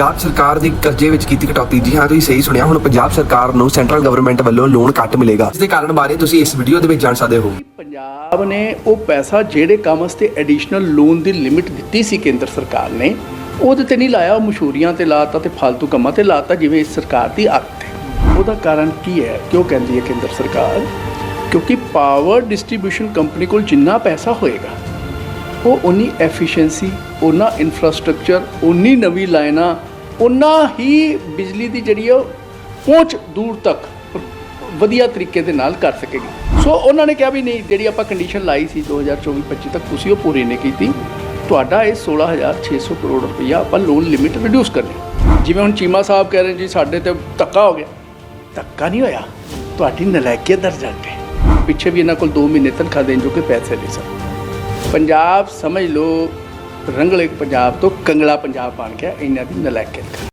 ਪੰਜਾਬ ਸਰਕਾਰ ਦੀ ਕਰਜ਼ੇ ਵਿੱਚ ਕੀਤੀ ਕਟੌਤੀ। ਜੀ ਹਾਂ, ਤੁਸੀਂ ਸਹੀ ਸੁਣਿਆ, ਹੁਣ ਪੰਜਾਬ ਸਰਕਾਰ ਨੂੰ ਸੈਂਟਰਲ ਗਵਰਨਮੈਂਟ ਵੱਲੋਂ ਲੋਨ ਘੱਟ ਮਿਲੇਗਾ। ਇਸ ਦੇ ਕਾਰਨ ਬਾਰੇ ਤੁਸੀਂ ਇਸ ਵੀਡੀਓ ਦੇ ਵਿੱਚ ਜਾਣ ਸਕਦੇ ਹੋ। ਪੰਜਾਬ ਨੇ ਉਹ ਪੈਸਾ ਜਿਹੜੇ ਕੰਮ ਵਾਸਤੇ ਐਡੀਸ਼ਨਲ ਲੋਨ ਦੀ ਲਿਮਿਟ ਦਿੱਤੀ ਸੀ ਕੇਂਦਰ ਸਰਕਾਰ ਨੇ, ਉਹਦੇ ਤੇ ਨਹੀਂ ਲਾਇਆ, ਉਹ ਮਸ਼ਹੂਰੀਆਂ ਤੇ ਲਾਤਾ ਤੇ ਫालतू ਕੰਮਾਂ ਤੇ ਲਾਤਾ, ਜਿਵੇਂ ਇਸ ਸਰਕਾਰ ਦੀ ਆਦਤ ਹੈ। ਉਹਦਾ ਕਾਰਨ ਕੀ ਹੈ? ਕਿਉਂ ਕਹਿੰਦੀ ਹੈ ਕੇਂਦਰ ਸਰਕਾਰ? ਕਿਉਂਕਿ ਪਾਵਰ ਡਿਸਟ੍ਰੀਬਿਊਸ਼ਨ ਕੰਪਨੀ ਕੋਲ ਜਿੰਨਾ ਪੈਸਾ ਹੋਏਗਾ, ਉਹ ਉਨੀ ਐਫੀਸ਼ੀਐਂਸੀ ਉਨਾ ਇਨਫਰਾਸਟ੍ਰਕਚਰ ਉਨੀ ਨਵੀਂ ਲਾਈਨਾਂ ਉਨਾ ਹੀ ਬਿਜਲੀ ਦੀ ਜਿਹੜੀ ਉਹ ਪਹੁੰਚ ਦੂਰ ਤੱਕ ਵਧੀਆ ਤਰੀਕੇ ਦੇ ਨਾਲ ਕਰ ਸਕੇਗੀ। ਸੋ ਉਹਨਾਂ ਨੇ ਕਿਹਾ ਵੀ ਨਹੀਂ ਜਿਹੜੀ ਆਪਾਂ ਕੰਡੀਸ਼ਨ ਲਾਈ ਸੀ 2024-25 ਤੱਕ ਤੁਸੀਂ ਉਹ ਪੂਰੀ ਨਹੀਂ ਕੀਤੀ। ਤੁਹਾਡਾ ਇਹ 16600 ਕਰੋੜ ਰੁਪਈਆ ਆਪਾਂ ਲੋਨ ਲਿਮਿਟ ਰਿਡਿਊਸ ਕਰਨੀ। ਜਿਵੇਂ ਹੁਣ ਚੀਮਾ ਸਾਹਿਬ ਕਹਿ ਰਹੇ ਜੀ ਸਾਡੇ ਤੇ ਧੱਕਾ ਹੋ ਗਿਆ। ਧੱਕਾ ਨਹੀਂ ਹੋਇਆ? ਤੁਹਾਡੀ ਨਲਾਇਕੀਅਤ ਦਰ ਜਾ ਕੇ ਪਿੱਛੇ ਵੀ ਇਹਨਾਂ ਕੋਲ 2 ਮਹੀਨੇ ਤਨਖਾਹ ਦੇਣ ਜੋ ਕਿ ਪੈਸੇ ਨਹੀਂ ਸਨ। ਪੰਜਾਬ ਸਮਝ ਲਓ ਰੰਗਲੇ ਪੰਜਾਬ ਤੋਂ ਕੰਗਲਾ ਪੰਜਾਬ ਬਣ ਗਿਆ ਇਹਨਾਂ ਦੀ ਨਲਾਇਕੀਅਤ